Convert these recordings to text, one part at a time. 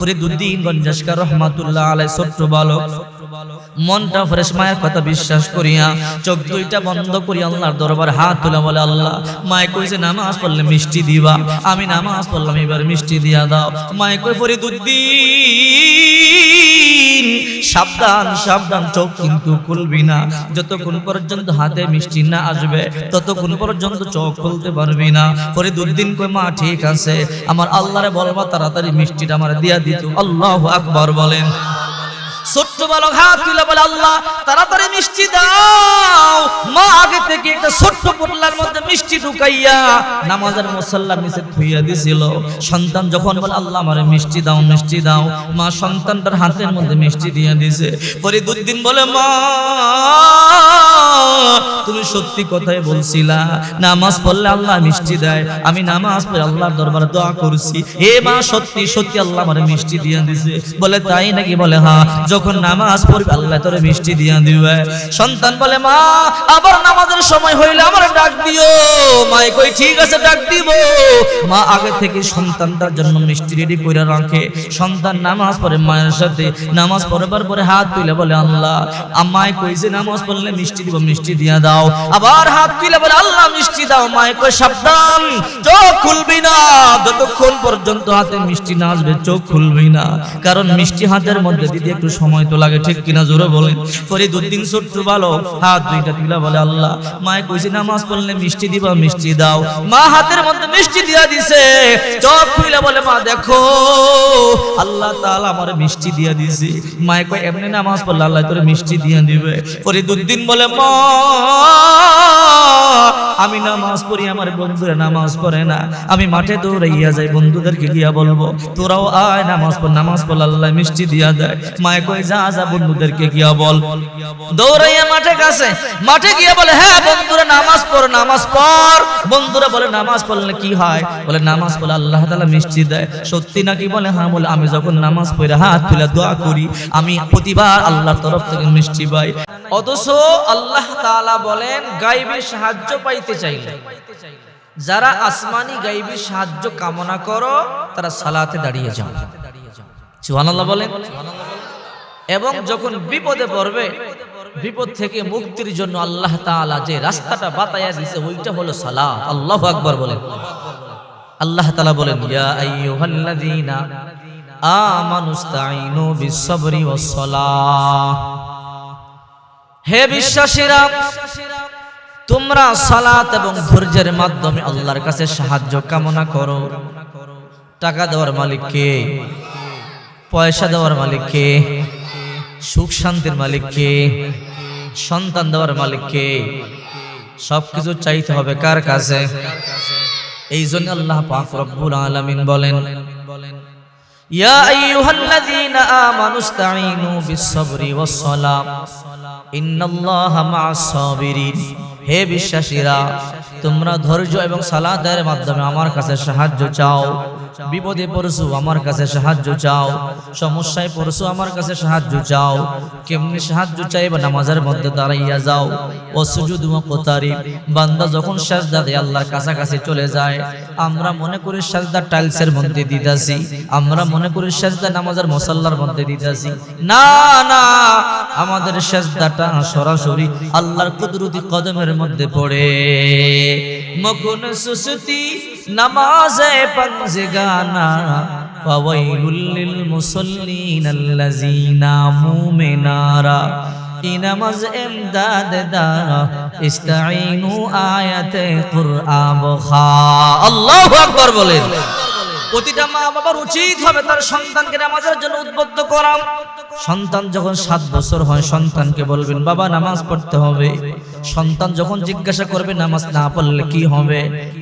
ফরিদুদ্দিন গঞ্জাসকার রহমাতুল্লাহ আলাই ছোট্ট বালক। মনটা ফ্রেশ মায়ের কথা বিশ্বাস করিয়া চোখ দুইটা বন্ধ করি আল্লাহর দরবার হাত তুলে বলে, আল্লাহ, মায়ে কইছে নামাজ পড়লে মিষ্টি দিবা? আমি নামাজ পড়লাম, এবার মিষ্টি দিয়া দাও। মায়ে কই ফরিদুদ্দিন, সাবধান সাবধান, চোখ কিন্তু খুলবি না। যতক্ষণ পর্যন্ত হাতে মিষ্টি না আসবে, ততক্ষণ পর্যন্ত চোখ খুলতে পারবি না। ফরিদুদ্দিন কই মা, ঠিক আছে। আমার আল্লাহরে বলবা, তাড়াতাড়ি মিষ্টিটা আমার দিয়া দিত। আল্লাহ আকবার বলেন। ছোট্ট বালক হাত তুলে বলে, আল্লাহ, তাড়াতাড়ি মিষ্টি দাও। মা আগে থেকে একটা ছোট্ট পোটলার মধ্যে মিষ্টি ঢুকাইয়া নামাজের মুসল্লা নিচে ধুইয়া দিছিল। সন্তান যখন বলে, আল্লাহ, আমারে মিষ্টি দাও মিষ্টি দাও। মা সন্তানটার হাতের মধ্যে মিষ্টি দিয়ে দিছে। পরে দুদিন বলে, মা তুমি সত্যি কথাই বলছিলা, নামাজ পড়লে আল্লাহ মিষ্টি দেয়। আমি নামাজ পড়ে আল্লাহর দরবারে দোয়া করছি। এ মা সত্যি সত্যি আল্লাহ আমার মিষ্টি দিয়ে দিছে। বলে, তাই নাকি? বলে হ্যাঁ যখন নামাজ পড়বে আল্লাহ মিষ্টি দিয়ে দিবে। সন্তান বলে, মা, আবার নামাজের সময় হইলে আমার ডাক দিও। কই, ঠিক আছে, ডাক দিব। মা আগে থেকে সন্তানটার জন্য মিষ্টি রেডি করে রাখে। সন্তান নামাজ পড়ে মায়ের সাথে। নামাজ পড়বার পরে হাত তুলে বলে, আল্লাহ, আম্মাই কইছে নামাজ পড়লে মিষ্টি দিব। মিষ্টি দিয়া দাও। আবার হাত তুলে বলে, আল্লাহ, মিষ্টি দাও। মায় কই সাবধান, চোখ খুলবি না। যতক্ষণ পর্যন্ত হাতে মিষ্টি না আসবে, চোখ খুলবি না। কারণ মিষ্টি হাতের মধ্যে দিদি একটু সময় তো লাগে, ঠিক কিনা জোরে বলেন? ফরিদুদ্দিন ছোট্ট ভালো হাত দুইটা তুলা বলে, আল্লাহ, মায় কইছে, নামাজ পড়লে মিষ্টি দিবা, মিষ্টি দাও। মা হাতের মধ্যে মিষ্টি দিয়া দিছে। চোখ খুলে বলে, মা, দেখো, আল্লাহ তাআলা আমারে মিষ্টি দিয়া দিছে মায় কয়, এমনি নামাজ পড়লে আল্লাহ তোরে মিষ্টি দিয়া দিবে। পরে ফরিদুদ্দিন বলে, মা আমি নামাজ পড়ি, আমার বন্ধুরা নামাজ পড়ে না। আমি মাঠে দৌড়াইয়া যাই, বন্ধুদেরকে গিয়া বলব, তোরাও আয় নামাজ পড় নামাজ পড়, আল্লাহ মিষ্টি দিয়া দেয়। মায়ে কই যা যা, বন্ধুদেরকে গিয়া বল। দৌড়াইয়া মাঠে কাছে মাঠে গিয়া বলে হ্যাঁ বন্ধুরা, নামাজ পড় নামাজ পড়। বন্ধুরা বলে, নামাজ পড়লে কি হয়? বলে, নামাজ পড়লে আল্লাহ তাআলা মিষ্টি দেয়। সত্যি নাকি বলে হ্যাঁ বলে, আমি যখন নামাজ পড়ে হাত তুলে দোয়া করি, আমি প্রতিবার আল্লাহর তরফ থেকে মিষ্টি পাই। অথচ আল্লাহ তাআলা বলেন, গাইবে সাহায্য পাইতে চাইলে। যারা আসমানি গাইবি সাহায্য কামনা করো, তারা সালাতে দাঁড়িয়ে যাও। সুবহানাল্লাহ বলেন। এবং যখন বিপদে পড়বে, বিপদ থেকে মুক্তির জন্য আল্লাহ তাআলা যে রাস্তাটা বাতায়া দিয়েছে ওইটা হলো সালাত। আল্লাহু আকবার বলেন। আল্লাহ তাআলা বলেন, ইয়া আইয়ুহাল্লাযীনা আমানুস্তাঈনু বিস-সাবরি ওয়াস-সালাহ। হে বিশ্বাসীরা, তোমরা সালাত এবং ধৈর্যের মাধ্যমে আল্লাহর কাছে সাহায্য কামনা করো। টাকা দেওয়ার মালিক কে? পয়সা দেওয়ার মালিক কে? সুখ শান্তির মালিক কে? সন্তান দেওয়ার মালিক কে? সবকিছু চাইতে হবে কার কাছে? এই জন্য আল্লাহ পাক রব্বুল আলামিন বলেন, ইয়া আইয়ুহাল্লাযীনা আমানু ইসতাঈনু বিস-সাবরি ওয়াস-সালাহ হে বিশ্বাসীরা তোমরা ধৈর্য এবং সালাদের মাধ্যমে আমার কাছে সাহায্য চাও। বিপদে পড়ছো, আমার কাছে সাহায্য চাও, সমস্যায় পড়ছো, আমার কাছে সাহায্য চাও, কেমনি সাহায্য চাইবে নামাজের মধ্যে দাঁড়াইয়া যাও, ও সুজুদ কোতারি, বান্দা যখন সাজদা দেয়, আল্লাহর কাছাকাছি চলে যায়, আমরা মনে করি সাজদা টাইলসের মধ্যে দিতাছি, আমরা মনে করি সাজদা নামাজের মশাল্লার মধ্যে দিতাছি, না না, আমাদের সাজদাটা সরাসরি আল্লাহর কুদরতি কদমের মধ্যে পড়ে। মকুন সুসুতি, নামাজে পাঞ্জে গানা ফাওয়াইলুল লিল মুসাল্লিন আল্লাযিনা মুমিনারা ইনামাজ এমদাদ দা ইস্তাইনু আয়াতে কুরআন খা আল্লাহু আকবার বলেন। প্রতিটা মা বাবার উচিত হবে তার সন্তানকে নামাজের জন্য উদ্বুদ্ধ করা। সন্তান যখন সাত বছর হয়, সন্তানকে বলবেন, বাবা, নামাজ পড়তে হবে। সন্তান যখন জিজ্ঞাসা করবে, নামাজ না পড়লে কি হবে?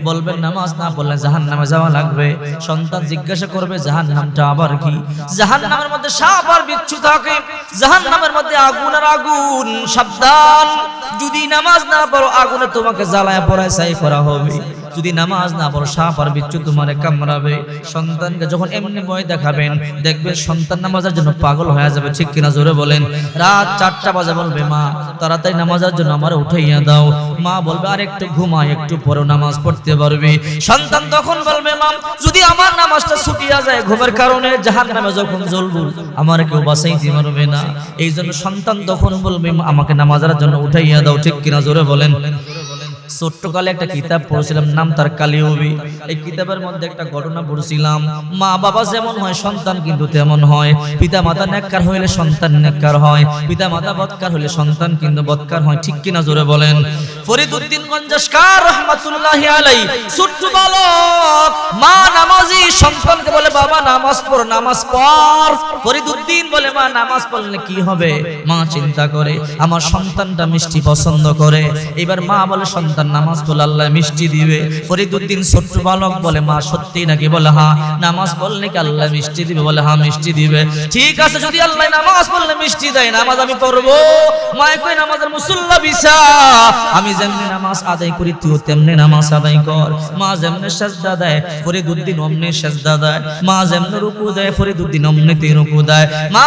বলবেন, নামাজ না পড়লে জাহান নামে যাওয়া লাগবে। সন্তান জিজ্ঞাসা করবে জাহান নামটা আবার কি? জাহান নামের মধ্যে সাপ আর বিচ্ছু থাকে। জাহান নামের মধ্যে আগুন আর আগুন, সাবধান। যদি নামাজ না পড়ো, আগুনে তোমাকে জ্বালায় পড়ায় সাই করা হবে। যদি নামাজ না পড়ো সাপ বিচ্ছু তোমার কামড়াবে। সন্তানকে যখন এমনি ভয় দেখাবেন দেখবে সন্তান নামাজের জন্য পাগল হয়ে যাবে। ঠিক কিনা জোরে বলেন। রাত চারটা বাজে বলবে মা তাড়াতাড়ি নামাজের জন্য আমার উঠাইয়া দাও। মা বলবে আর একটু ঘুমায় একটু পরেও নামাজ পড়তে পারবে। সন্তান তখন বলবে মা যদি আমার নামাজটা ছুটিয়া যায় ঘুমের কারণে জাহান নামে যখন জ্বলবো আমার কেউ বাঁচাইতে পারবে না। এই জন্য সন্তান তখন বলবে "মা, আমাকে নামাজের জন্য উঠাইয়া দাও। ঠিক কিনা জোরে বলেন। ছোট্টকালে একটা কিতাব পড়ছিলাম, নাম তার কালিউবি। এই কিতাবের মধ্যে একটা ঘটনা পড়ছিলাম। মা বাবা যেমন হয়, সন্তান কিন্তু তেমন হয়। পিতা মাতা নেককার হইলে সন্তান নেককার হয়। পিতা মাতা বৎকার হইলে সন্তান কিন্তু বৎকার হয়। ঠিক কিনা জোরে বলেন? ফরিদউদ্দিন গঞ্জাসকার রহমাতুল্লাহি আলাই ছোট্ট বালক, মা নামাজি, সন্তানকে বলে, বাবা, নামাজ পড় নামাজ পড়। ফরিদউদ্দিন বলে, মা, নামাজ পড়লে কি হবে? মা চিন্তা করে, আমার সন্তানটা মিষ্টি পছন্দ করে। এবার মা বলে, সন্তান নামাজ পড়লে আল্লাহ মিষ্টি দিবে। ফরিদউদ্দিন ছোট্ট বালক বলে, মা সত্যি নাকি? বলে হ্যাঁ। নামাজ পড়লে কি আল্লাহ মিষ্টি দিবে? বলে হ্যাঁ মিষ্টি দিবে। ঠিক আছে, যদি আল্লাহ নামাজ পড়লে মিষ্টি দেয়, নামাজ আমি পড়ব। কই নামাজের মুসল্লা আমি নামাজ আদায় করি তুই তেমনি নামাজ আদায় কর। মা সাজদা দেয়, ফরিদউদ্দিন অমনি সাজদা দেয়। মা যেমনি রুকু দেয়, ফরিদউদ্দিন অমনি তে রুকু দেয়। মা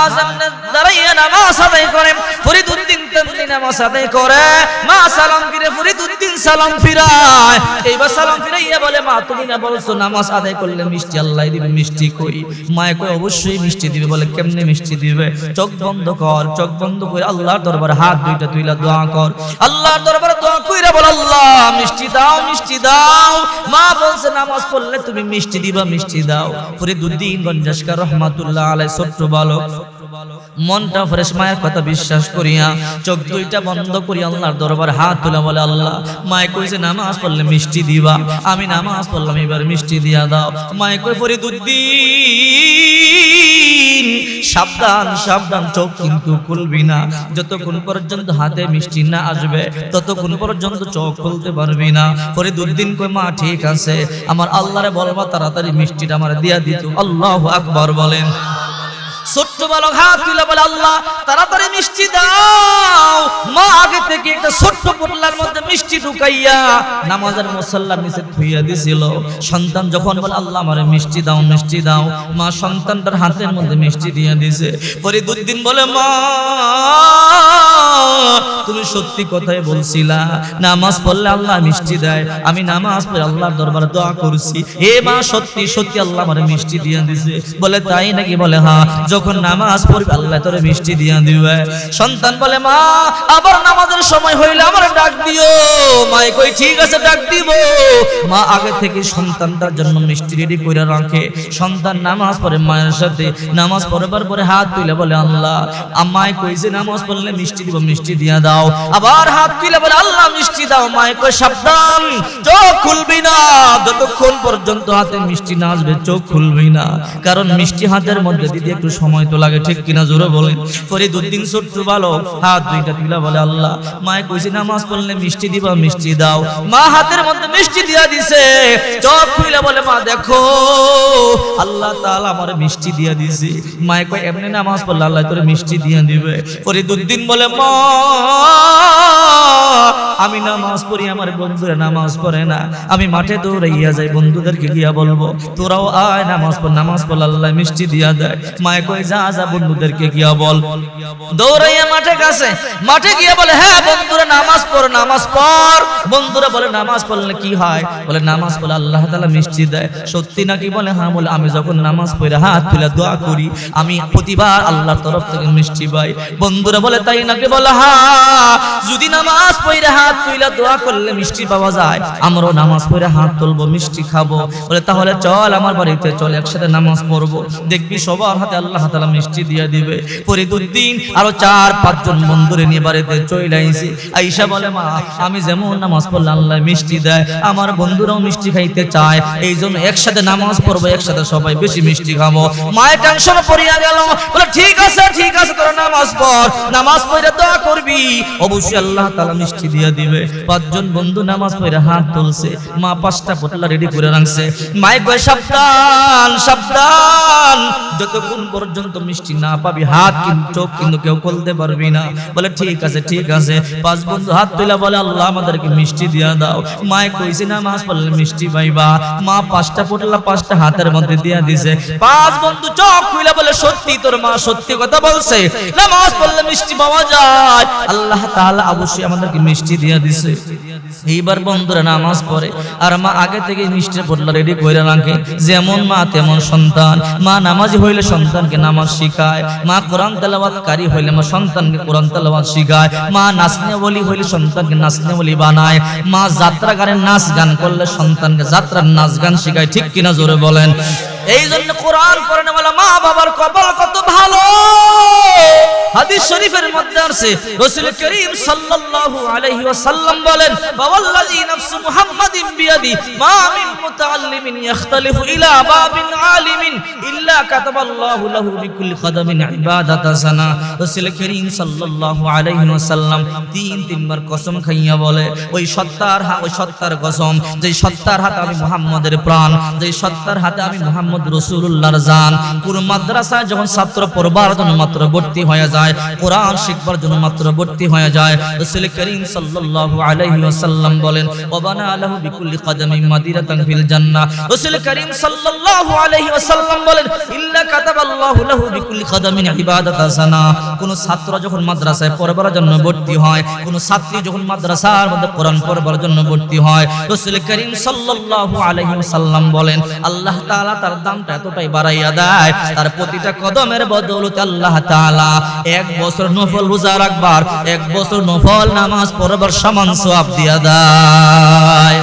দাঁড়াইয়া নামাজ আদায় করে, ফরিদউদ্দিন তেমনি নামাজ আদায় করে। মা সালাম ফিরে ফরিদউদ্দিন সালাম ফিরায়। এইবার সালাম ফিরাইয়া বলে, মা, তুমি না বলছো নামাজ আদায় করলে মিষ্টি? আল্লাহ দিবে মিষ্টি কই? মায়ে কই অবশ্যই মিষ্টি দিবে। বলে, কেমনে মিষ্টি দিবে? চোখ বন্ধ কর, চোখ বন্ধ করে আল্লাহর দরবারে হাত দুইটা তুইলা দোয়া কর। আল্লাহর দরবারে দোয়া কইরা বল, আল্লাহ, মিষ্টি দাও মিষ্টি দাও। মা বলছে, নামাজ পড়লে তুমি মিষ্টি দিবা, মিষ্টি দাও। ফরিদউদ্দিন গঞ্জাসকার রহমাতুল্লাহ আলাই ছোট্ট বালক মনটা ফ্রেশ মায়ের কথা বিশ্বাস করিয়া চোখ দুইটা বন্ধ করি আল্লাহর দরবার হাত তুলে বলে, আল্লাহ, মায়ে কইছে নামাজ পড়লে মিষ্টি দিবা? আমি নামাজ পড়লাম, এবার মিষ্টি দিয়া দাও। মায়ে কই ফরিদুদ্দিন, সাবধান সাবধান, চোখ কিন্তু খুলবি না। যতক্ষণ পর্যন্ত হাতে মিষ্টি না আসবে, ততক্ষণ পর্যন্ত চোখ খুলতে পারবি না। ফরিদুদ্দিন কই মা, ঠিক আছে। আমার আল্লাহরে বলবা, তাড়াতাড়ি মিষ্টিটা আমার দিয়া দিত। আল্লাহ আকবার বলেন। ছোট্ট বালক হাত তুলে বলে, আল্লাহ, তাড়াতাড়ি মিষ্টি দাও। মা আগে থেকে একটা ছোট্ট পোটলার মধ্যে মিষ্টি ঢুকাইয়া নামাজের মুসল্লার নিচে ধুইয়া দিছিল। সন্তান যখন বলে, আল্লাহ, আমারে মিষ্টি দাও মিষ্টি দাও। মা সন্তানটার হাতের মধ্যে মিষ্টি দিয়ে দিছে। ফরিদুদ্দিন বলে, মা, তুমি সত্যি কথাই বলছিলা, নামাজ পড়লে আল্লাহ মিষ্টি দেয়। আমি নামাজ পড়ে আল্লাহর দরবারে দোয়া করছি। এ মা, সত্যি সত্যি আল্লাহ আমারে মিষ্টি দিয়ে দিছে। বলে, তাই নাকি? বলে হ্যাঁ। যখন নামাজ পড়বে, আল্লাহ তোরে মিষ্টি দিয়া দিবে। সন্তান বলে, মা, আবার নামাজের সময় হইলে আমার ডাক দিও। মাই কই, ঠিক আছে, ডাক দিব। মা আগে থেকে সন্তানটার জন্য মিষ্টি রেডি করে রাখে। সন্তান নামাজ পড়ে মায়ের সাথে। নামাজ পড়বার পরে হাত তুলে বলে, আল্লাহ আম্মাই কইছে নামাজ পড়লে মিষ্টি দিব, মিষ্টি দিয়া দাও। আবার হাত তুলে বলে, আল্লাহ, মিষ্টি দাও। মায় কই, সাবধান, চোখ খুলবি না। যতক্ষণ পর্যন্ত হাতে মিষ্টি না আসবে, চোখ খুলবি না। কারণ মিষ্টি হাতের মধ্যে দিদি একটু সময় তো লাগে, ঠিক কিনা জোরে বলেন। ফরিদুদ্দিন ছোট্ট ভালো হাত দুইটা তুলা বলে, আল্লাহ, মায় কইছে নামাজ পড়লে মিষ্টি দিবা, মিষ্টি দাও। মা হাতের মধ্যে মিষ্টি দিয়া দিছে, চোখ খুলে বলে, মা, দেখো, আল্লাহ তাআলা আমারে মিষ্টি দিয়া দিছে। মায় কয়, এমনি নামাজ পড়লে আল্লাহ তোরে মিষ্টি দিয়া দিবে। ফরিদুদ্দিন বলে, মা, আমি নামাজ পড়ি, আমার বন্ধুরা নামাজ পড়ে না। আমি মাঠে দৌড়াইয়া যাই, বন্ধুদেরকে গিয়া বলব, তোরাও আয় নামাজ পড় নামাজ পড় আল্লাহ মিষ্টি দিয়া দেয়। মায়ে আমি যখন নামাজ পড়ে হাত তুলে দোয়া করি, আমি প্রতিবার আল্লাহর তরফ থেকে মিষ্টি পাই। বন্ধুরা বলে, তাই নাকি বলে হ্যাঁ যদি নামাজ পড়ে হাত তুইলা দোয়া করলে মিষ্টি পাওয়া যায়, আমরাও নামাজ পড়ে হাত তুলবো, মিষ্টি খাব। বলে, তাহলে চল, আমার বাড়িতে চল, একসাথে নামাজ পড়ব। দেখবি সবার হাতে আল্লাহ তাআলা মিষ্টি দিয়ে দিবে। ফরিদুদ্দিন আরও চার পাঁচজন বন্ধুরে নিয়ে বাড়িতে চলে আইছি। আইসা বলে, মা, আমি যেমন নামাজ পড়লে আল্লাহ মিষ্টি দেয়, আমার বন্ধুরাও মিষ্টি খাইতে চায়। এই জন্য একসাথে নামাজ পড়ব, একসাথে সবাই বেশি মিষ্টি খাব। মায়ের টেনশন পড়িয়া গেল। বলে, ঠিক আছে ঠিক আছে, তোরা নামাজ পড়। নামাজ পড়ে দোয়া করবি। অবশ্যই আল্লাহ তাআলা মিষ্টি দিয়ে দিবে। পাঁচজন বন্ধু নামাজ পড়ে হাত তুলছে। মা পাঁচটা পোটলা রেডি করে রাখছে। মায়ের সাবধান সাবধান, যতক্ষণ পর্যন্ত মিষ্টি না পাবি, হাত কিন্তু, চোখ কিন্তু কেউ খুলতে পারবি না। বলে, ঠিক আছে ঠিক আছে। পাঁচ বন্ধু হাত তুলে বলে, আল্লাহ, আমাদেরকে মিষ্টি দিয়া দাও। মায় কইছে, নামাজ পড়লে মিষ্টি পাইবা। মা পাঁচটা পোটলা পাঁচটা হাতের মধ্যে দিয়া দিছে। পাঁচ বন্ধু চোখ খুলে বলে, সত্যি তোর মা সত্যি কথা বলছে। না মাছ পড়লে মিষ্টি পাওয়া যায়। আল্লাহ তাআলা অবশ্যই আমাদেরকে মিষ্টি দিয়া দিছে। এইবার বন্ধুরা নামাজ পড়ে আর মা আগে থেকে মিষ্টির পোটলা রেডি করে রাখে, যেমন মা তেমন সন্তান। মা নামাজি হইলে সন্তানকে নামাজ শিখায়, মা কোরআন তেলাওয়াতকারী হইলে মা সন্তানকে কোরআন তেলাওয়াত শিখায়, মা নাচনে বলি হইলে সন্তানকে নাচনে বলি বানায়, মা যাত্রা গানের নাচ গান করলে সন্তানকে যাত্রার নাচ গান শিখায়, ঠিক কিনা জোরে বলেন? এই জন্য কোরআন পড়ে না বলে মা বাবার কপাল কত ভালো? হাদিস শরীফের মধ্যে আছে রাসূল করিম সাল্লাল্লাহু আলাইহি ওয়াসাল্লাম বলেন ওই সত্তার হাত ওই সত্তার কসম যে সত্তার হাতে আমি মুহাম্মাদের প্রাণ যে সত্তার হাতে আমি মুহাম্মদ রাসূলুল্লাহর জান, পুরো মাদ্রাসায় যখন ছাত্র পড়বার জন্য মাত্র ভর্তি হয়ে যায়, কোরআন শিখবার জন্য মাত্র বলেন ওয়াবানা আলাহু বিকুল্লি মাদিরাতান ফিল জান্নাহ। রাসূল করিম সাল্লাল্লাহু আলাইহি ওয়াসাল্লাম বলেন, ইল্লা কাতাবাল্লাহু লাহু বিকুল্লি ইবাদাতা সানা কোন ছাত্র যখন মাদ্রাসায় পড়বার জন্য ভর্তি হয়, কোন ছাত্রী যখন মাদ্রাসার মধ্যে কোরআন পড়বার জন্য ভর্তি হয়, রাসূল করিম সাল্লাল্লাহু আলাইহি ওয়াসাল্লাম বলেন, আল্লাহ তাআলা তার দামটা এতটাই বাড়াইয়া দেয়, তার প্রতিটা কদমের বদৌলতে আল্লাহ তাআলা এক বছর নফল রোজা রাখবার, এক বছর নফল নামাজ পড়বার সমান সওয়াব দিয়া দেয়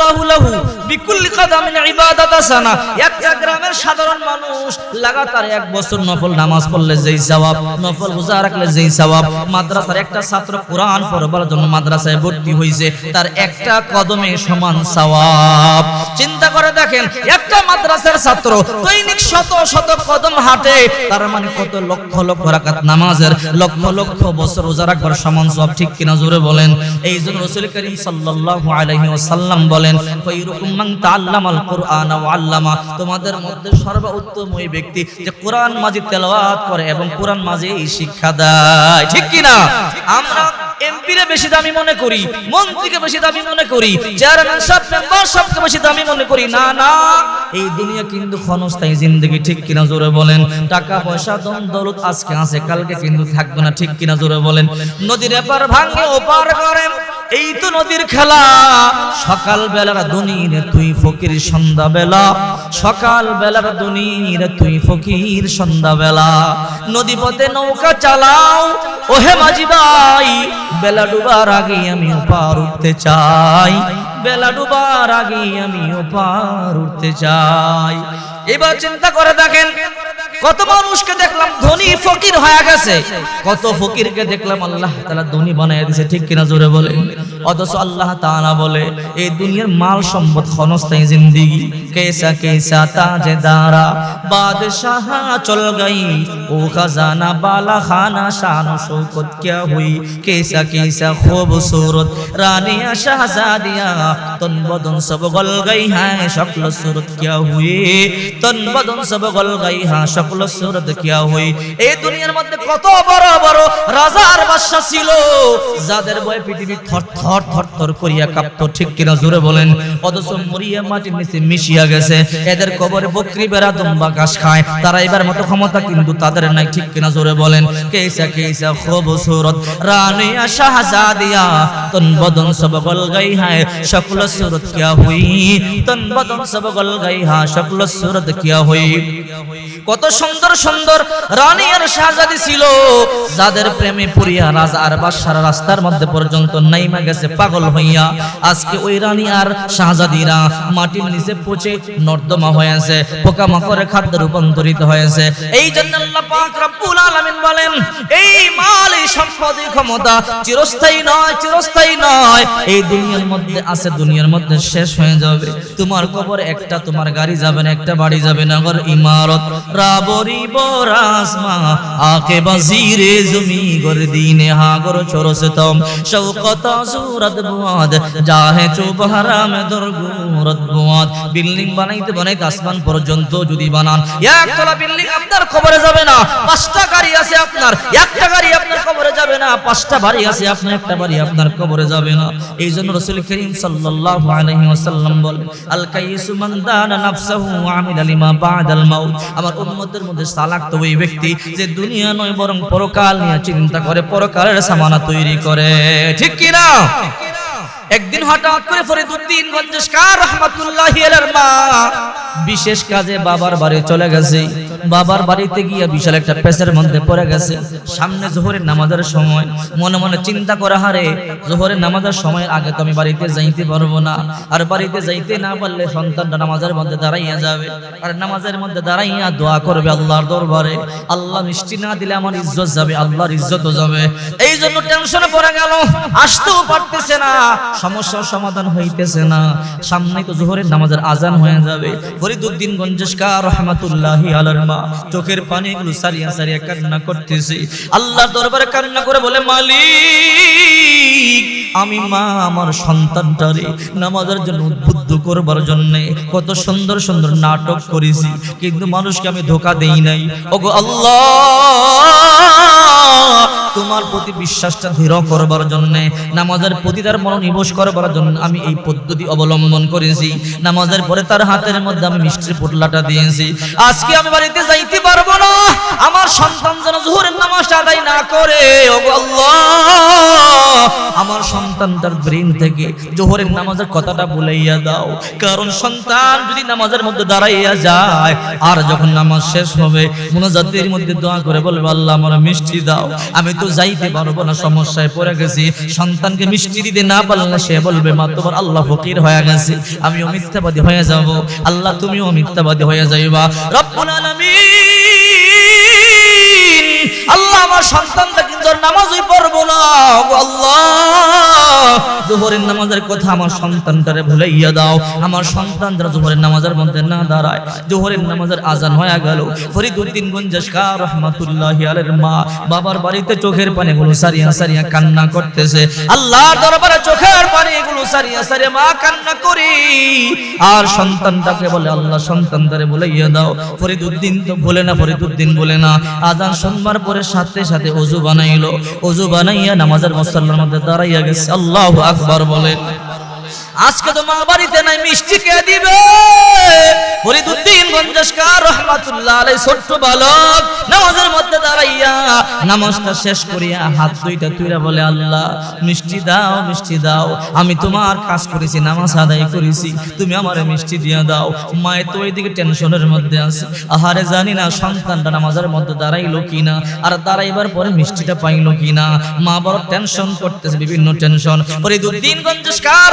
লাহু ইবাদাতা একটা গ্রামের সাধারণ মানুষ লাগাতার এক বছর নফল নামাজ পড়লে যেই সওয়াব, নফল রোজা রাখলে যেই সওয়াব, মাদ্রাসার একটা ছাত্র কোরআন পড়বার জন্য মাদ্রাসায় ভর্তি হইছে, তার একটা কদমে সমান সওয়াব। চিন্তা করে দেখেন একটা মাদ্রাসার ছাত্র, দৈনিক শত শত কদম হাঁটে। তার মানে কত লক্ষ লক্ষ রাকাত নামাজের, লক্ষ লক্ষ বছর রোজা রাখবার সমান সব ঠিক কিনা জোরে বলেন। এই জন্য রাসূল করিম সাল্লাল্লাহু আলাইহি ওয়াসাল্লাম বলেন খায়রুকুম মান তাআল্লামাল কুরআন ওয়া আল্লামা। তোমাদের মধ্যে সর্বোত্তম ওই ব্যক্তি যে কোরআন মাজিদ তেলাওয়াত করে এবং কোরআন মাজিদ শিক্ষা দেয়। ঠিক কিনা? আমরা এমপিরে বেশি দামি মনে করি, মন্ত্রীকে বেশি দামি মনে করি চেয়ারম্যান সব মেম্বার সবকে বেশি দামি মনে করি। না না, এই দুনিয়া কিন্তু ক্ষণস্থায়ী জিন্দগি, ঠিক কিনা জোরে বলেন? টাকা পয়সা দম আজকে আছে, কালকে কিন্তু থাকবে না, ঠিক কিনা জোরে বলেন? নদীর এপার ভাঙে, ওপার করে, এই তো নদীর খেলা। সকাল বেলার দুনির তুই ফকির সন্ধ্যা বেলা সকাল বেলার দুনির তুই ফকির সন্ধ্যা বেলা নদী পথে নৌকা চালাও, ওহে মাঝি ভাই বেলা ডুবার আগে আমি পার উঠতে চাই। বেলা ডুবার আগে আমি পার উঠতে চাই। এবার চিন্তা করে দেখেন কত মানুষকে দেখলাম ধনী ফকির হয়ে গেছে। কত ফকিরকে দেখলাম আল্লাহ তাআলা ধনী বানায় দিয়েছে, ঠিক কিনা জোরে বলে অথচ আল্লাহ তাআলা বলে, এই দুনিয়ার মাল সম্পদ ক্ষণস্থায়ী জিন্দেগি। কেসা কেসা তাজে দারা, বাদশাহ চল গই। ও খাজানা বালা খানা শান শৌকত কিয়া হুই? কেসা কেসা খুবসুরত রানিয়া শাহজাদিয়া তন বদন সব গল গই হ্যাঁ সকল সুরত কিয়া হুই? তন বদন সব গল গই হ্যাঁ সকল সাফল্যর দেখিয়া হই। এই দুনিয়ার মধ্যে কত বড় বড় রাজার বাদশা ছিল, যাদের বয়ে পৃথিবী থর থর থর থর করিয়া কাঁপতো। ঠিক কিনা জোরে বলেন? অথচ মরিয়া মাটির নিচে মিশিয়া গেছে। এদের কবরে বকরি বেড়া দুম্বা ঘাস খায়। তারা এবার মতো ক্ষমতা কিন্তু তাদের নাই। ঠিক কিনা জোরে বলেন? কেসা কেসা খোব সুরত রানিয়া শাহজাদিয়া, তন বদন সব গল গই হায়, সকল সুরত কিয়া হুই। তন বদন সব গল গই হা সকল সুরত কিয়া হুই। কত সুন্দর সুন্দর রানী আর শাহজাদি ছিল। যাদের প্রেমে পড়িয়া রাজা আর বাদশার রাস্তার মধ্যে পর্যন্ত নাইমা গেছে পাগল হইয়া। আজকে ওই রানী আর শাহজাদিরা মাটির নিচে পচে নর্দমা হয়েছে পোকামাকড়ের খাদ্য রূপান্তরিত হয়েছে। এই জন্য আল্লাহ পাক রব্বুল আলামিন বলেন, এই মাল এই ক্ষমতা চিরস্থায়ী নয় চিরস্থায়ী নয়। এই দুনিয়ার মধ্যে আছে, দুনিয়ার মধ্যে শেষ হয়ে যাবে। তোমার কবর একটা, তোমার গাড়ি যাবে না, একটা বাড়ি যাবে না, ঘর, ইমারত। রাব আসমান পর্যন্ত যদি বানান, একতলা বিল্ডিং আপনার খবরে যাবে না। পাঁচটা গাড়ি আছে আপনার, একটা গাড়ি আপনার কবরে যাবে না। পাঁচটা বাড়ি আছে আপনার, একটা বাড়ি আপনার কবরে যাবে না। এই জন্য রসুল করিম সাল্লাল্লাহু বলেন, আল কাইসু মান দানা নাফসাহু ওয়া আমিলা লিমা বাদাল আমার উম্মতের মধ্যে সালাক তো ওই ব্যক্তি যে দুনিয়া নয় বরং পরকাল নিয়ে চিন্তা করে, পরকালের সামানা তৈরি করে। ঠিক কি না একদিন হঠাৎ করে ফরিদুদ্দিন গঞ্জেশকার রহমাতুল্লাহি মা? বিশেষ কাজে বাবার বাড়ি চলে গেছে। বাবার বাড়িতে গিয়ে বিশাল একটা পেছের মধ্যে পড়ে গেছে। সামনে জোহরের নামাজের সময়। মনে মনে চিন্তা করে, হারে, জোহরের নামাজের সময় আগে তো আমি বাড়িতে যাইতে পারব না। আর বাড়িতে যাইতে না পারলে সন্তানটা নামাজের মধ্যে দাঁড়াইয়া যাবে। আর নামাজের মধ্যে দাঁড়াইয়া দোয়া করবে আল্লাহর দরবারে। আল্লাহ মিষ্টি না দিলে আমার ইজ্জত যাবে, আল্লাহর ইজ্জতও যাবে। এই জন্য টেনশনে পড়ে গেল। আসতেও পারতেছে না। সমস্যার সমাধান হইতেছে না। সামনে তো জোহরের নামাজের আজান হয়ে যাবে। ফরিদুদ্দিন গঞ্জেশকা রহমাতুল্লাহি আলার চোখের পানিগুলো সারিয়া সারিয়া কান্না করতেছে। আল্লাহর দরবারে কান্না করে বলে, মালিক, আমি মা আমার সন্তানটারে নামাজের জন্য উদ্বুদ্ধ করবার জন্য কত সুন্দর সুন্দর নাটক করেছি। কিন্তু মানুষকে আমি ধোকা দেই নাই। ওগো আল্লাহ তোমার প্রতি বিশ্বাসটা দৃঢ় করবার জন্য, নামাজের প্রতি তার মনোনিবেশ করবার জন্য আমি এই পদ্ধতি অবলম্বন করেছি। নামাজের পরে তার হাতের মধ্যে আমি মিষ্টির দিয়েছি। আজকে আমি বাড়িতে যাইতে পারব না। আমার সন্তান যেন জোহরের আদায় না করে আমার সন্তানটার ব্রেন থেকে জোহরের নামাজের কথাটা বলাইয়া দাও। কারণ সন্তান যদি নামাজের মধ্যে দাঁড়াইয়া যায়, আর যখন নামাজ শেষ হবে, মোনাজাতের মধ্যে দোয়া করে বলবে, আল্লাহ, আমার মিষ্টি দাও। আমি তো যাইতে পারব না, সমস্যায় পড়ে গেছি। সন্তানকে মিষ্টি দিতে না পারলে সে বলবে, মা, তোমার আল্লাহ ফকির হয়ে গেছে। আমিও মিথ্যাবাদী হয়ে যাব। আল্লাহ তুমিও মিথ্যাবাদী হয়ে যাইবা। রব্বুল আলামিন আল্লাহ আমার সন্তানটা কিন্তু নামাজই পড়ব না। আল্লাহ। জোহরের নামাজের কথা আমার সন্তানটারে ভুলাইয়া দাও। আমার সন্তান জোহরের নামাজের মধ্যে না দাঁড়ায়, জোহরের নামাজের আজান হয়ে গেল। ফরিদুদ্দিন রহমাতুল্লাহ আলের মা, বাবার বাড়িতে চোখের সারিয়া সারিয়া কান্না করতেছে। আল্লাহ দরবারে চোখের পানি গুলো সারিয়া সারিয়া মা কান্না করি। আর সন্তানটাকে বলে, আল্লাহ, সন্তানটারে ভুলাইয়া দাও। ফরিদুদ্দিন তো বলে না ফরিদুদ্দিন বলে না। আজান শুনবার পরে সাথে সাথে অজু বানাইলো। অজু বানাইয়া নামাজের মুসল্লার মধ্যে দাঁড়াইয়া গেছে। আল্লাহ আকবার বলে। আজকে তো মা বাড়িতে নাই, মিষ্টি কে দিবে? ফরিদুদ্দিন গঞ্জস্কার রহমাতুল্লাহ আলাই ছোট্ট বালক, নামাজের মধ্যে দাঁড়াইয়া নামাজটা শেষ করিয়া হাত দুইটা তুইরা বলে, আল্লাহ, মিষ্টি দাও মিষ্টি দাও, আমি তোমার কাজ করেছি, নামাজ আদায় করেছি, তুমি আমারে মিষ্টি দিয়ে দাও। মায়ের তো ওইদিকে টেনশনের মধ্যে আছে। আহারে জানি না সন্তানটা নামাজের মধ্যে দাঁড়াইলো কিনা, আর দাঁড়াইবার পরে মিষ্টিটা পাইলো কিনা। মা বড় টেনশন করতেছে, বিভিন্ন টেনশন। ফরিদুদ্দিন গঞ্জস্কার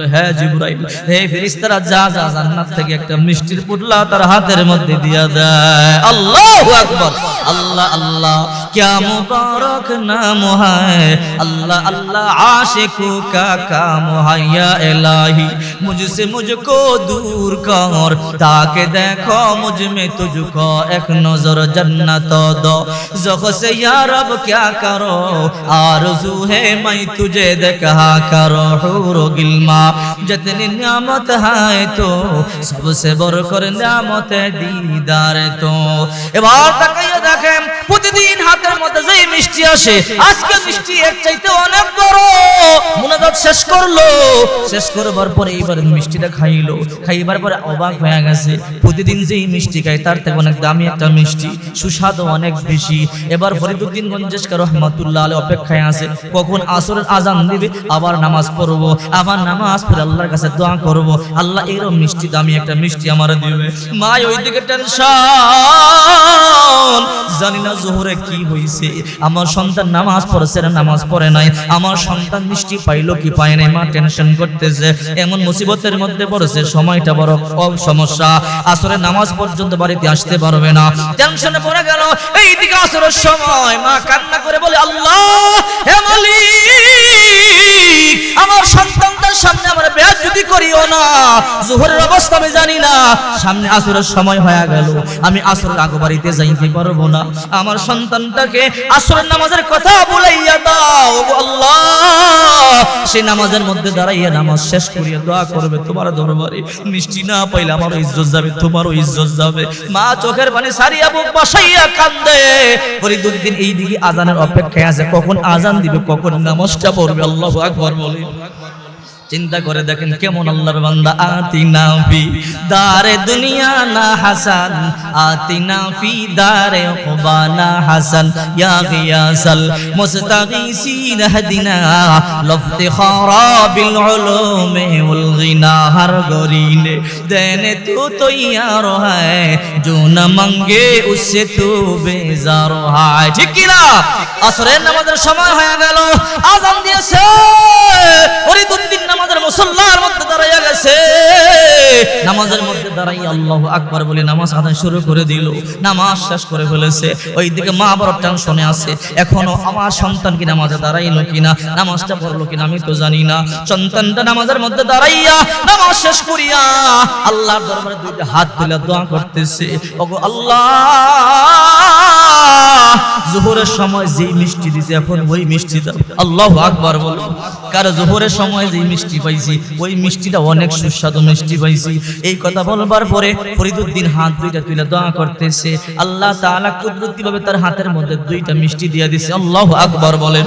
হ্যাঁ জিবরাইল হে ফেরেশতারা যা যা জান্নাত থেকে একটা মিষ্টির পুটলা তার হাতের মধ্যে দিয়া দেয় আল্লাহু আকবার আল্লাহ আল্লাহ क्या मुबारक नाम है अल्लाह अल्लाह आशिकू का काम है या इलाही मुझसे मुझको दूर कर ताकि देखो मुझ में तुझको एक नजर जन्नत दो जख से या रब क्या करो आरज़ू है मैं तुझे देखा करो हुरो गिलमा जितनी नियामत है तो सबसे बढ़कर नियामत दीदार तो এবার তাকাইয়া দেখেন হাতের মধ্যে যেই মিষ্টি আসে, আজকে মিষ্টি এর চাইতে অনেক বড়। মুনাজাত শেষ করল। শেষ করবার পরে এইবার মিষ্টিটা খাইলো। খাইবার পরে অবাক হয়ে গেছে। প্রতিদিন যেই মিষ্টি খাই তার থেকে অনেক দামি একটা মিষ্টি। সুস্বাদও অনেক বেশি। এবার ফরিদুদ্দিন গঞ্জেশকা রহমাতুল্লাহ আলী অপেক্ষায় আছে। কখন আসরের আজান দিবে, আবার নামাজ পড়ব, আবার নামাজ পড়ে আল্লাহর কাছে দোয়া করব। আল্লাহ এরকম মিষ্টি, দামি একটা মিষ্টি আমার দিবে। মা ওইদিকে টেনশন। জানি না জোহরে কি হইছে। আমার সন্তান নামাজ পড়েছে নামাজ পড়ে নাই। আমার সন্তান মিষ্টি পাইলো কি পায় নাই, মা টেনশন করতেছে। এমন মুসিবতের মধ্যে পড়েছে, সময়টা বড় কম সমস্যা আসরে নামাজ পর্যন্ত বাড়িতে আসতে পারবে না। টেনশনে পড়ে গেল। এইদিকে আসরের সময় মা কান্না করে বলে, আল্লাহ, হে মালিক আমার সন্তানদের সামনে আমার বেয়াদ যদি করিও না, জোহরের অবস্থা আমি জানি না। সামনে আসরের সময় হয়ে গেল, আমি আসরের আগে বাড়িতে যাইতে পারব না। আমার সন্তানটাকে আসরের নামাজের কথা বলাইয়া দাও আল্লাহ। সেই নামাজের মধ্যে দাঁড়াইয়া নামাজ শেষ করিয়া দোয়া করবে, তোমার দরবারে মিষ্টি না পাইলে আমারও ইজ্জত যাবে, তোমারও ইজ্জত যাবে। মা চোখের পানি সারিয়া বুক বসাইয়া কান্দে। ফরিদুদ্দিন এই দিকে আজানের অপেক্ষায় আছে, কখন আজান দিবে, কখন নামাজটা পড়বে, আল্লাহু আকবার। বলে চিন্তা করে দেখেন কেমন আল্লাহর বান্দা। আতিনা ফি দারে দুনিয়া না হাসান। আতি নাফি দারে উকবানা হাসান। ইয়া গিয়াসাল মুস্তাগিসিন হদিনা লফতিখারা বিল উলুমে ওয়াল গিনা হর গরিনে দেনে তু তৈয়ার হ্যায় जो न মাঙ্গে উসে তু বেজার হয়। ঠিক কি না আসরের নামাজের সময় হয়ে গেল। আজান দিয়েছে। ফরিদুদ্দিন নামাজের মুসল্লার মধ্যে দাঁড়াইয়া গেছে। নামাজের মধ্যে দাঁড়াই আল্লাহু আকবার বলে নামাজ আদায় শুরু করে দিল। নামাজ শেষ করে ফেলেছে। ওইদিকে মা বড় টেনশনে আছে। এখনও আমার সন্তান কি নামাজে দাঁড়াইলো কিনা? নামাজটা পড়ল কিনা আমি তো জানি না। সন্তানটা নামাজের মধ্যে দাঁড়াইয়া নামাজ শেষ করিয়া আল্লাহর দরবারে দুইটা হাত তুলে দোয়া করতেছে। ওগো আল্লাহ! জোহরের সময় যেই মিষ্টি দিছে, এখন ওই মিষ্টি আল্লাহু আকবার বলো। কারও জোহরের সময় যেই মিষ্টি পাইছি, ওই মিষ্টিটা অনেক সুস্বাদু মিষ্টি পাইছি। এই কথা বলবার পরে ফরিদুদ্দিন হাত দুইটা তুলে দোয়া করতেছে। আল্লাহ তাআলা কুদরতি ভাবে তার হাতের মধ্যে দুইটা মিষ্টি দিয়ে দিছে। আল্লাহু আকবার বলেন।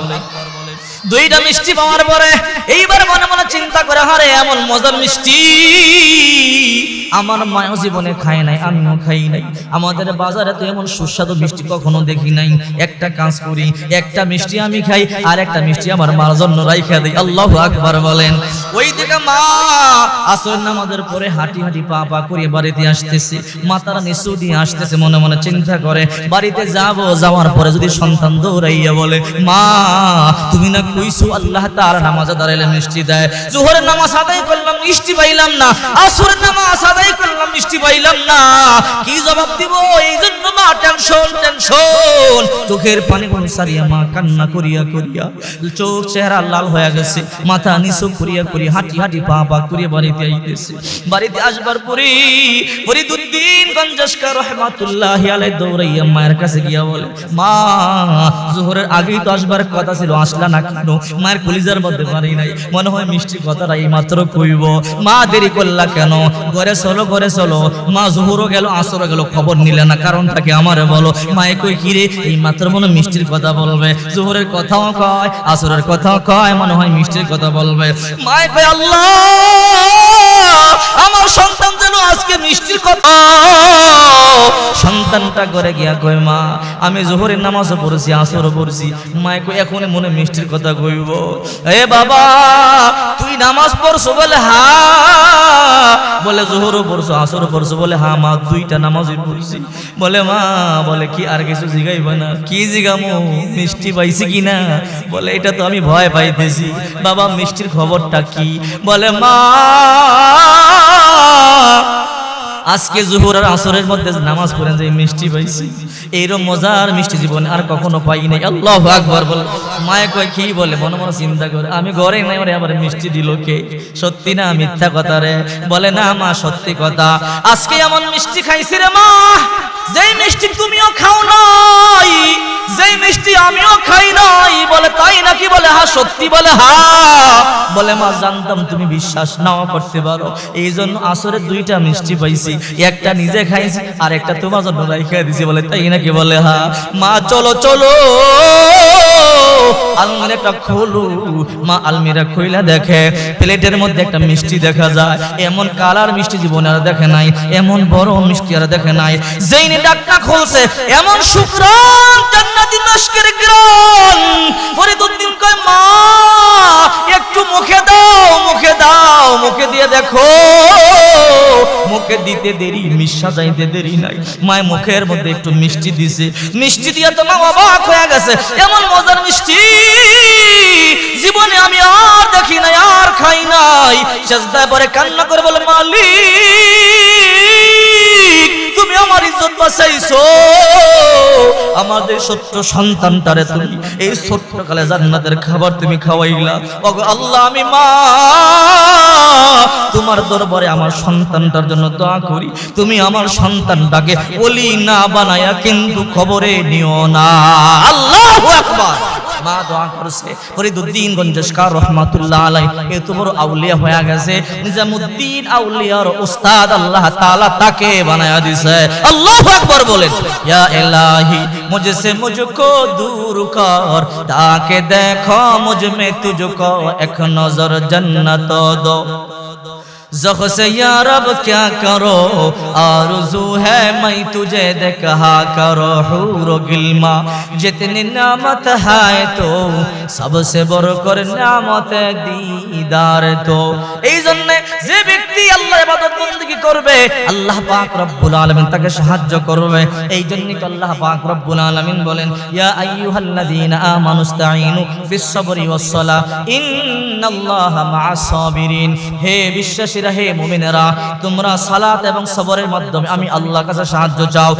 দুইটা মিষ্টি পাওয়ার পরে এইবার মনে মনে চিন্তা করে, হারে, এমন মজার মিষ্টি আমার মায়ও জীবনে খায় নাই, আমিও খাই নাই। আমাদের বাজারে তো এমন সুস্বাদু মিষ্টি কখনো দেখি নাই। একটা কাজ করি, একটা মিষ্টি আমি খাই, আর একটা মিষ্টি আমার মার জন্য রাইখা দেই। আল্লাহ আকবার বলেন। ওই দিকে মা আসর নামাজের পরে হাঁটি হাঁটি পা পা করে বাড়িতে আসতেছে। মাতারা নিচু দিয়ে আসতেছে, মনে মনে চিন্তা করে। বাড়িতে যাব, যাওয়ার পরে যদি সন্তান দৌড়াইয়া বলে, মা, তুমি না কইছো আল্লাহ তার নামাজে দাঁড়াইলে মিষ্টি দেয়। জোহরের নামাজ আদায় করলাম, মিষ্টি পাইলাম না। আসরের নামাজ আদায় করলাম, মিষ্টি পাইলাম না। কি জবাব দিব? এই জন্য মা, টেনশন টেনশন। চোখের পানি কোন সারিয়া মা কান্না করিয়া করিয়া চোখ চেহারা লাল হয়ে গেছে। মাথা নিচু করিয়া করিয়া হাঁটি হাঁটি পা পা করিয়া বাড়িতে আইতেছে। বাড়িতে আসবার পরে ফরিদুদ্দিন গঞ্জাসকা রহমাতুল্লাহ আলাই দৌড়াইয়া মায়ের কাছে গিয়া বলে, মা, জোহরের আগেই তো আসবার কথা ছিল, আসলা না কেন? মায়ের কলিজার মধ্যে পারি নাই। মনে হয় মিষ্টি কথাটা এই মাত্র কইব। মা দেরি করলা কেন? ঘরে চলো ঘরে চলো। মা জোহরও গেল আসরও গেল, খবর নিলে না কারণ কারণটাকে আমারে বলো? মায়ে কই কিরে এই মাত্র মনে মিষ্টির কথা বলবে। জোহরের কথাও কয়, আসরের কথাও কয়, মনে হয় মিষ্টির কথা বলবে। মায়ে কয়, আল্লাহ, আমার সন্তান যেন আজকে মিষ্টির কথা সন্তানটা করে গিয়া কই মা, আমি জোহরের নামাজও পড়েছি, আসরও পড়ছি। মায়ে কই এখন মনে মিষ্টির কথা কইব। এ বাবা তুই নামাজ পড়ছো বলে হা। বলে জোহরও পড়ছো আসরও পড়ছো বলে হা, মা দুইটা নামাজই পড়ছি। বলে মা, বলে কি আর কিছু জিগাইব না? কি জিগামো? মিষ্টি পাইছি কি না? বলে এটা তো আমি ভয় পাইতেছি। বাবা, মিষ্টির খবরটা কি? বলে মা আজকে জুহুর আর আসরের মধ্যে নামাজ পড়েন যে মিষ্টি পাইছি। এইরকম মজার মিষ্টি জীবনে আর কখনো পাই নাই। আল্লাহ আকবর বলে। মায়ে কয়, কি বলে? মনে মনে চিন্তা করে। আমি ঘরে নাই ওরে আবার মিষ্টি দিল কে? সত্যি না মিথ্যা কথা রে? বলে, না মা, সত্যি কথা। আজকে এমন মিষ্টি খাইছি রে মা, যেই মিষ্টি তুমিও খাও নাই। যেই মিষ্টি আমিও খাই নাই, বলে তাই নাকি বলে হা সত্যি বলে হা বলে, মা, জানতাম তুমি বিশ্বাস নাও করতে পারো। এই জন্য আসরে দুইটা মিষ্টি পাইছি। একটা নিজে খাইছি, আর একটা তোমার জন্য রাইখা দিছি। বলে, তাই নাকি বলে হা মা, চলো চলো। আলমিরাটা খোলো, মা আলমিরা খুইলা দেখে। প্লেটের মধ্যে একটা মিষ্টি দেখা যায়। এমন কালার মিষ্টি জীবনে আর দেখে নাই, এমন বড় মিষ্টি আর দেখে নাই। যেইনি ডাকটা খুলছে, এমন শুক্রান জান্নাতি নস্কের গ্রান ফরিদুদ্দিন কয়, মা, একটু মুখে দাও মুখে দাও, মুখে দিয়ে দেখো। মুখে দিতে দেরি, মিশা যাইতে দেরি নাই। মায় মুখের মধ্যে একটু মিষ্টি দিছে। মিষ্টি দিয়া তো মা অবাক হয়ে গেছে। এমন মজার মিষ্টি। জীবনে আমি আর দেখি নাই, আর খাই নাই। সেজদায় পরে কান্না করে বলে, মালিক তুমি আমার ইজ্জত বাঁচাইছো। আমাদের সন্তানটারে তুমি এই ছোট্ট কালে জান্নাতের খাবার তুমি খাওয়াইলা। ওগো আল্লাহ, আমি মা, তোমার দরবারে আমার সন্তানটার জন্য দোয়া করি। তুমি আমার সন্তানটাকে ওলি না বানায়া কিন্তু খবরে নিও না। আল্লাহু আকবার। মা দোয়া করছে। ফরিদুদ্দিন গঞ্জস্কার রহমাতুল্লাহ আলাই এত বড় আউলিয়া হয়ে গেছে। নিজামুদ্দিন আউলিয়ার উস্তাদ আল্লাহ তাআলা তাকে বানায়া দিছে। আল্লাহু আকবার বলেন, ইয়া ইলাহি, মুঝসে মুঝকো দূর কর। তাকে দেখো মুঝ মে তুझको এক নজর জন্নত দো। जख से यारब क्या करो आरजू है मैं तुझे दे कहा करो हूरो गिल्मा जितनी नामत है तो सबसे বড় করে নামতে দিদার তো এই জন্য যে ব্যক্তি আল্লাহ ইবাদত বندگی করবে আল্লাহ পাক রব্বুল আলামিন তাকে সাহায্য করবে এই জন্য তো আল্লাহ পাক রব্বুল আলামিন বলেন ইয়া আইয়ুহাল্লাযীনা আমানুস্তাঈনু ফিস সাবরি ওয়াস সালাহ ইন্নাল্লাহা মা'আস সাবিরিন হে বিশ্বাসী হে মুমিনেরা তোমরা সালাত এবং সবরের মাধ্যমে আমি আল্লাহর কাছে সাহায্য চাও।